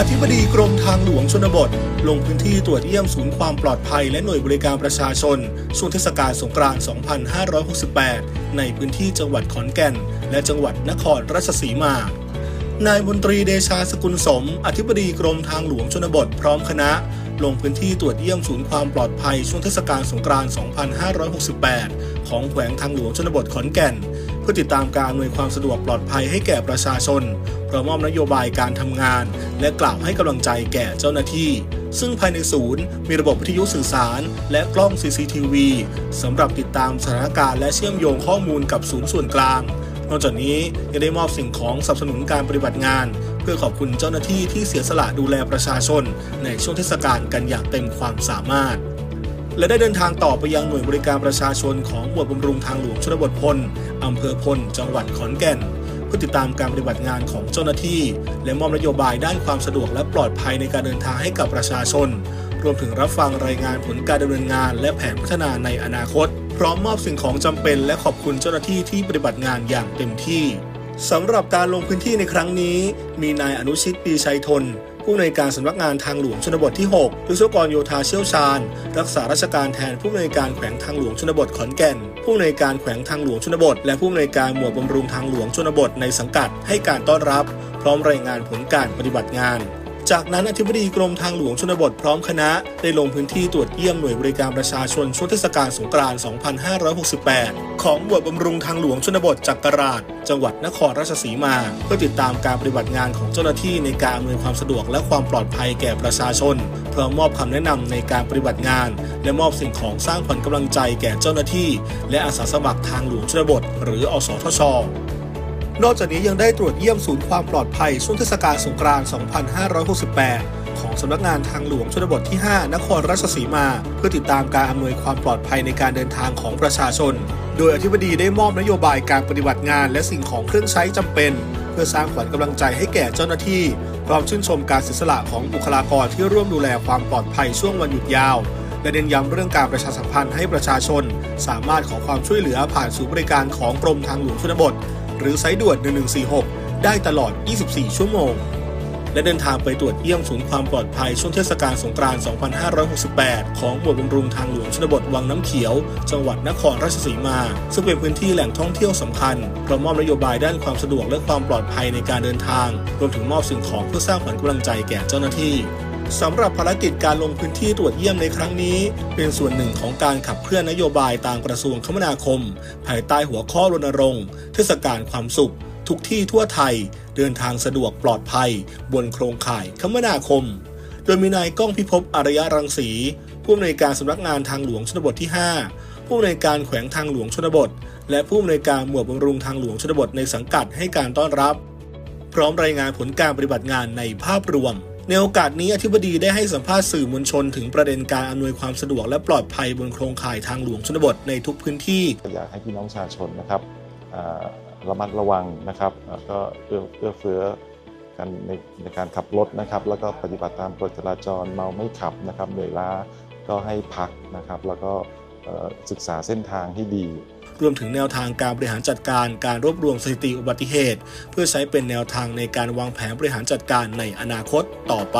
อธิบดีกรมทางหลวงชนบท ลงพื้นที่ตรวจเยี่ยมศูนย์ความปลอดภัยและหน่วยบริการประชาชนช่วงเทศกาลสงกรานต์ 2568 ในพื้นที่จังหวัดขอนแก่น และจังหวัดนครราชสีมานายมนตรีเดชาสกุลสม อธิบดีกรมทางหลวงชนบทพร้อมคณะ ลงพื้นที่ตรวจเยี่ยมศูนย์ความปลอดภัยช่วงเทศกาลสงกรานต์ 2568 ของแขวงทางหลวงชนบทขอนแก่น เพื่อติดตามการอำนวยความสะดวกปลอดภัยให้แก่ประชาชนพร้อมมอบนโยบายการทำงาน และกล่าวให้กำลังใจแก่เจ้าหน้าที่ ซึ่งภายในศูนย์มีระบบวิทยุสื่อสาร และกล้อง CCTV สำหรับติดตามสถานการณ์และเชื่อมโยงข้อมูลกับศูนย์ส่วนกลาง นอกจากนี้ยังได้มอบสิ่งของสนับสนุนการปฏิบัติงานเพื่อขอบคุณเจ้าหน้าที่ที่เสียสละดูแลประชาชน ในช่วงเทศกาลกันอย่างเต็มความสามารถ และได้เดินทางต่อไปยังหน่วยบริการประชาชนของหมวดบำรุงทางหลวงชนบทพล อำเภอพล จังหวัดขอนแก่น เพื่อติดตามการปฏิบัติงานของเจ้าหน้าที่ และมอบนโยบายด้านความสะดวกและปลอดภัยในการเดินทางให้กับประชาชน รวมถึงรับฟังรายงานผลการดำเนินงาน และแผนพัฒนาในอนาคต พร้อมมอบสิ่งของจำเป็น และขอบคุณเจ้าหน้าที่ที่ปฏิบัติงานอย่างเต็มที่สำหรับการลงพื้นที่ในครั้งนี้ มีนายอนุชิตปีชัยทน ผู้อำนวยการสำนักงานทางหลวงชนบทที่ 6 วิศวกรโยธาเชี่ยวชาญ รักษาราชการแทนผู้อำนวยการแขวงทางหลวงชนบทขอนแก่น ผู้อำนวยการแขวงทางหลวงชนบท และผู้อำนวยการหมวดบำรุงทางหลวงชนบทในสังกัดให้การต้อนรับ พร้อมรายงานผลการปฏิบัติงาน จากนั้นอธิบดีกรมทางหลวงชนบทพร้อมคณะ ได้ลงพื้นที่ตรวจเยี่ยมหน่วยบริการประชาชนช่วงเทศกาลสงกรานต์ 2568 ของหมวดบำรุงทางหลวงชนบทจักราช จังหวัดนครราชสีมา เพื่อติดตามการปฏิบัติงานของเจ้าหน้าที่ในการอำนวยความสะดวกและความปลอดภัยแก่ประชาชน พร้อมมอบคำแนะนำในการปฏิบัติงาน และมอบสิ่งของสร้างขวัญกำลังใจแก่เจ้าหน้าที่ และอาสาสมัครทางหลวงชนบท หรืออสทช นอกจากนี้ยังได้ตรวจเยี่ยมศูนย์ความปลอดภัยช่วงเทศกาลสงกรานต์ 2568 ของสำนักงานทางหลวงชนบทที่ 5 นครราชสีมา เพื่อติดตามการอำนวยความปลอดภัยในการเดินทางของประชาชน โดยอธิบดีได้มอบนโยบายการปฏิบัติงาน และสิ่งของเครื่องใช้จำเป็น เพื่อสร้างขวัญกำลังใจให้แก่เจ้าหน้าที่ พร้อมชื่นชมการเสียสละของบุคลากรที่ร่วมดูแลความปลอดภัยช่วงวันหยุดยาวและเน้นย้ำเรื่องการประชาสัมพันธ์ให้ประชาชน สามารถขอความช่วยเหลือผ่านศูนย์บริการของกรมทางหลวงชนบท หรือสายด่วน 1146 ได้ตลอด 24 ชั่วโมง และเดินทางไปตรวจเยี่ยมศูนย์ความปลอดภัยช่วงเทศกาลสงกรานต์ 2568 ของหมวดบำรุงทางหลวงชนบทวังน้ำเขียว จังหวัดนครราชสีมา ซึ่งเป็นพื้นที่แหล่งท่องเที่ยวสำคัญพร้อมมอบนโยบายด้านความสะดวกและความปลอดภัยในการเดินทาง รวมถึงมอบสิ่งของเพื่อสร้างขวัญกำลังใจแก่เจ้าหน้าที่ สำหรับภารกิจการลงพื้นที่ตรวจเยี่ยมในครั้งนี้ เป็นส่วนหนึ่งของการขับเคลื่อนนโยบายตามกระทรวงคมนาคม ภายใต้หัวข้อรณรงค์เทศกาลความสุข ทุกที่ทั่วไทย เดินทางสะดวกปลอดภัย บนโครงข่ายคมนาคม โดยมีนายก้องพิภพอารยรังสีผู้อำนวยการสำนักงานทางหลวงชนบทที่ 5 ผู้อำนวยการแขวงทางหลวงชนบท และผู้อำนวยการหมวดบำรุงทางหลวงชนบทในสังกัดให้การต้อนรับ พร้อมรายงานผลการปฏิบัติงานในภาพรวม ในโอกาสนี้อธิบดีได้ให้สัมภาษณ์สื่อมวลชนถึงประเด็นการอำนวยความสะดวกและปลอดภัยบนโครงข่ายทางหลวงชนบทในทุกพื้นที่ อยากให้พี่น้องประชาชนนะครับระมัดระวังนะครับก็เอื้อเอื้อเฟื้อกันในในการขับรถนะครับ แล้วก็ปฏิบัติตามกฎจราจรเมาไม่ขับนะครับเหนื่อยล้าก็ให้พักนะครับ แล้วก็ ศึกษาเส้นทางที่ดีรวมถึงแนวทางการบริหารจัดการการรวบรวมสถิติอุบัติเหตุ เพื่อใช้เป็นแนวทางในการวางแผนบริหารจัดการในอนาคตต่อไป